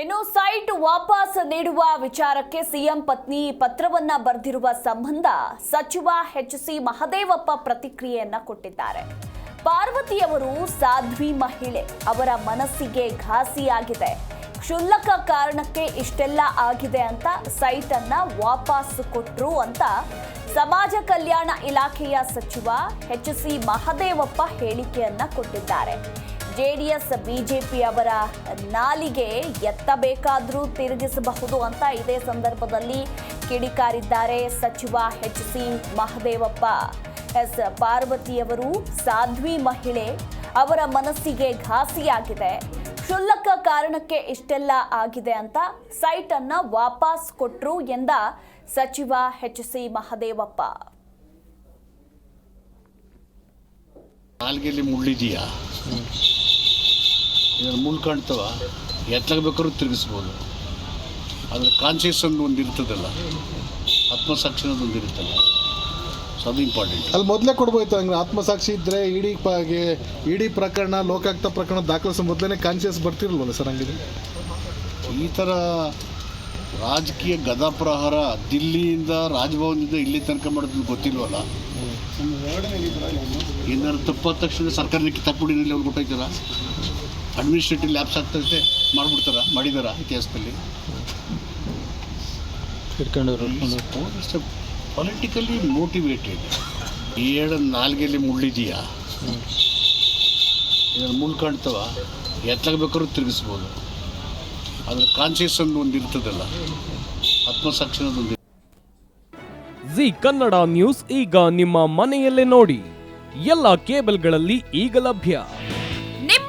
ಇನ್ನು ಸೈಟ್ ವಾಪಸ್ ನೀಡುವ ವಿಚಾರಕ್ಕೆ ಸಿಎಂ ಪತ್ನಿ ಪತ್ರವನ್ನ ಬರೆದಿರುವ ಸಂಬಂಧ ಸಚಿವ ಎಚ್ ಸಿ ಮಹದೇವಪ್ಪ ಪ್ರತಿಕ್ರಿಯೆಯನ್ನ ಕೊಟ್ಟಿದ್ದಾರೆ. ಪಾರ್ವತಿಯವರು ಸಾಧ್ವಿ ಮಹಿಳೆ, ಅವರ ಮನಸ್ಸಿಗೆ ಘಾಸಿಯಾಗಿದೆ. ಕ್ಷುಲ್ಲಕ ಕಾರಣಕ್ಕೆ ಇಷ್ಟೆಲ್ಲ ಆಗಿದೆ ಅಂತ ಸೈಟ್ ಅನ್ನ ವಾಪಸ್ ಕೊಟ್ರು ಅಂತ ಸಮಾಜ ಕಲ್ಯಾಣ ಇಲಾಖೆಯ ಸಚಿವ ಎಚ್ ಸಿ ಮಹದೇವಪ್ಪ ಹೇಳಿಕೆಯನ್ನ ಕೊಟ್ಟಿದ್ದಾರೆ. ಜೆಡಿಎಸ್, ಬಿಜೆಪಿ ಅವರ ನಾಲಿಗೆ ಎತ್ತಬೇಕಾದರೂ ತಿರುಗಿಸಬಹುದು ಅಂತ ಇದೇ ಸಂದರ್ಭದಲ್ಲಿ ಕಿಡಿಕಾರಿದ್ದಾರೆ ಸಚಿವ ಎಚ್ ಸಿ ಮಹದೇವಪ್ಪ. ಎಸ್. ಪಾರ್ವತಿಯವರು ಸಾಧ್ವಿ ಮಹಿಳೆ ಅವರ ಮನಸ್ಸಿಗೆ ಘಾಸಿಯಾಗಿದೆ. ಕ್ಷುಲ್ಲಕ ಕಾರಣಕ್ಕೆ ಇಷ್ಟೆಲ್ಲ ಆಗಿದೆ ಅಂತ ಸೈಟ್ ಅನ್ನ ವಾಪಸ್ ಕೊಟ್ಟರು ಎಂದ ಸಚಿವ ಎಚ್ ಸಿ ಮಹದೇವಪ್ಪ. ಮುಳ್ಳಿದೆಯಾ? ಇದನ್ನು ಮುಂದ್ಕೊಳ್ತವ ಕಾಣ್ತವ ಎತ್ತಲಾಗ ಬೇಕಾದ್ರೂ ತಿರುಗಿಸ್ಬೋದು. ಅದರ ಕಾನ್ಸಿಯಸ್ ಅನ್ನೋ ಒಂದು ಇರ್ತದಲ್ಲ ಆತ್ಮಸಾಕ್ಷಿ ಅನ್ನೋದು ಒಂದು ಇರುತ್ತಲ್ಲ ಸೊ ಅದು ಇಂಪಾರ್ಟೆಂಟ್ ಅಲ್ಲಿ ಮೊದಲೇ ಕೊಡ್ಬೋಯ್ತು ಹಂಗೆ ಆತ್ಮಸಾಕ್ಷಿ ಇದ್ದರೆ ಇಡೀ ಪಾಗೆ ಇಡೀ ಪ್ರಕರಣ ಲೋಕಾಯುಕ್ತ ಪ್ರಕರಣ ದಾಖಲಿಸೋ ಮೊದಲೇ ಕಾನ್ಶಿಯಸ್ ಬರ್ತಿರಲ್ವಲ್ಲ ಸರ್ ಹಂಗಿದೆ ಈ ಥರ ರಾಜಕೀಯ ಗದಾಪ್ರಹಾರ ದಿಲ್ಲಿಯಿಂದ ರಾಜಭವನದಿಂದ ಇಲ್ಲಿ ತನಕ ಮಾಡೋದು ಗೊತ್ತಿಲ್ವಲ್ಲ? ಏನಾದ್ರು ತಪ್ಪಾದ ತಕ್ಷಣ ಸರ್ಕಾರಕ್ಕೆ ತಪ್ಪುಡಿನಲ್ಲಿ ಅವ್ರು ಕೊಟ್ಟೋಯ್ತಾರ? ಅಡ್ಮಿನಿಸ್ಟ್ರೇಟಿವ್ ಲ್ಯಾಬ್ಸ್ ಆಗ್ತದೆ ಮಾಡಿಬಿಡ್ತಾರ ಮಾಡಿದಾರ ಇತಿಹಾಸದಲ್ಲಿ. ಪೊಲಿಟಿಕಲಿ ಮೋಟಿವೇಟೆಡ್ ಏಳು ನಾಲ್ಗೆಲ್ಲಿ ಮುಳ್ಳಿದೆಯಾ? ಇದನ್ನು ಮುಳ್ಳು ಕಾಣ್ತವ ತಿರುಗಿಸ್ಬೋದು. ಅದ್ರ ಕಾನ್ಸಿಯಸ್ ಅನ್ನೋ ಒಂದು ಇರ್ತದಲ್ಲ ಆತ್ಮಸಾಕ್ಷಿ ಅನ್ನೋದು ಒಂದು ಜಿ ಕನ್ನಡ ನ್ಯೂಸ್ ಈಗ ನಿಮ್ಮ ಮನೆಯಲ್ಲೇ ನೋಡಿ ಎಲ್ಲ ಕೇಬಲ್ಗಳಲ್ಲಿ ಈಗ ಲಭ್ಯ.